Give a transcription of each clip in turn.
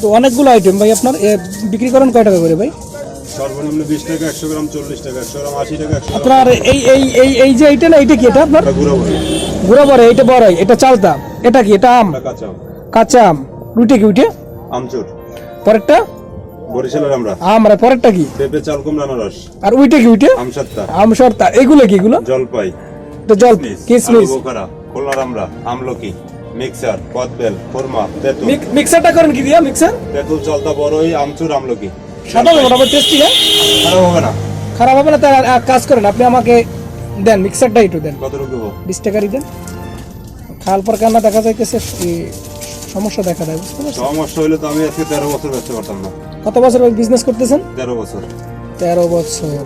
তো অনেকগুলো আইটেম ভাই আপনার বিক্রি করেন কয় টাকা করে ভাই? সর্বনিম্ন বিশ টাকা একশো গ্রাম চল্লিশ টাকা একশো গ্রাম আশি টাকা আপনার এই এই এই এই যে এইটা না এইটা কি এটা আপনার? ঘুরা বড়। এটা বড় এটা চালতা এটা কি এটা আম? কাঁচা আম। কাঁচা আম। উইটে কি উইটে আমচুর। পরেরটা? বরিশালের আমরা। আম আর পরেরটা কি? পেঁপে চাল কুমড়া আনারস। আর উইটে কি উইটে আমসত্তা আম সর্তা এগুলো কি এগুলো? জলপাই। তো জল কিসমিস। আলু বোখারা। আমরা। আমলকি। মিক্সার কদবেল কোরমা তেঁতুল। মিক্সারটা করেন কি দিয়া? মিক্সার? তেঁতুল চলতা বড়ই আমচুর আমলকি। সাদা মোটামুটি টেস্টি না? খারাপ হবে না। খারাপ হবে না তার কাজ করেন আপনি আমাকে দেন মিক্সারটা একটু দেন। কত রুকবো বিশ টাকারই দেন। খাল পর কান্না দেখা যাইতেছে সমস্যা দেখা দেয় বুঝতে পারছেন? সমস্যা হইলে তো আমি আজকে তেরো বছর ব্যস্ত পারতাম না। কত বছর বিজনেস করতেছেন? তেরো বছর। তেরো বছর।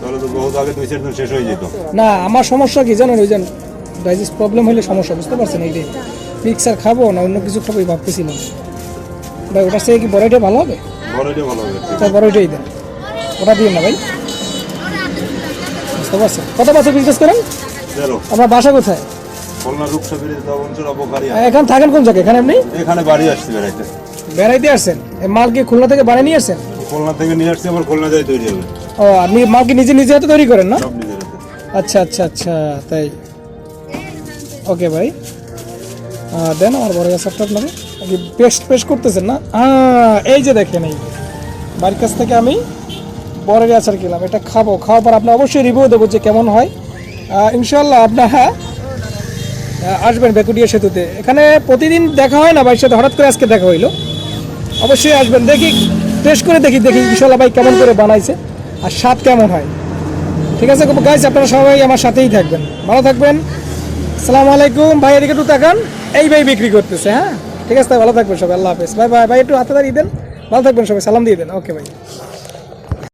তাহলে তো বহুত আগে দুই চার দিন শেষ হয়ে যেত। না আমার সমস্যা কি জানেন ওই যে ডাইজেস্ট প্রবলেম হলে সমস্যা বুঝতে পারছেন? এইটাই মিক্সার খাব না অন্য কিছু খাব এই ভাবতেছিলাম ভাই ওটার থেকে কি বড়াইটা ভালো হবে? বড়ইটা ভালো হবে। তাই বড়াইটাই দেন। ওটা দিয়ে না ভাই? বুঝতে পারছেন? কত বছর বিজনেস করেন? আপনার বাসা কোথায়? এখন থাকেন কোন জায়গায়? এখানে আপনি? এখানে বাড়ি আসছি বেড়াইতে। বেড়াইতে আসছেন? এই মাল কি খুলনা থেকে বানিয়ে নিয়ে আসছেন? খুলনা থেকে নিয়ে আসছি আবার খুলনা যাই তৈরি হবে। ও আপনি মাল কি নিজে নিজে হাতে তৈরি করেন না? আচ্ছা আচ্ছা আচ্ছা তাই। ওকে ভাই আহ, দেন আমার বড় গ্যাসটা আপনাকে পেস্ট পেস্ট করতেছেন না? এই যে দেখেন এই। বাড়ির কাছ থেকে আমি বড় আচার কিনলাম। এটা খাব। খাওয়ার পর আপনি অবশ্যই রিভিউ দেবো যে কেমন হয়। ইনশাল্লাহ আপনার হ্যাঁ আসবেন বেকুটিয়া সেতুতে। এখানে প্রতিদিন দেখা হয় না ভাইয়ের সাথে? হঠাৎ করে আজকে দেখা হইল। অবশ্যই আসবেন। দেখি টেস্ট করে দেখি। দেখি ইনশাল্লাহ ভাই কেমন করে বানাইছে আর স্বাদ কেমন হয়। ঠিক আছে? গাইজ আপনারা সবাই আমার সাথেই থাকবেন। ভালো থাকবেন। সালাম আলাইকুম। ভাই, এদিকে একটু তাকান এই ভাই বিক্রি করতেছে হ্যাঁ? ঠিক আছে, ভালো থাকবেন সবাই, আল্লাহ হাফেজ। ভাই ভাই ভাই, একটু হাতে দাঁড়িয়ে দেন। ভালো থাকবেন সবাই, সালাম দিয়ে দেন। ওকে ভাই।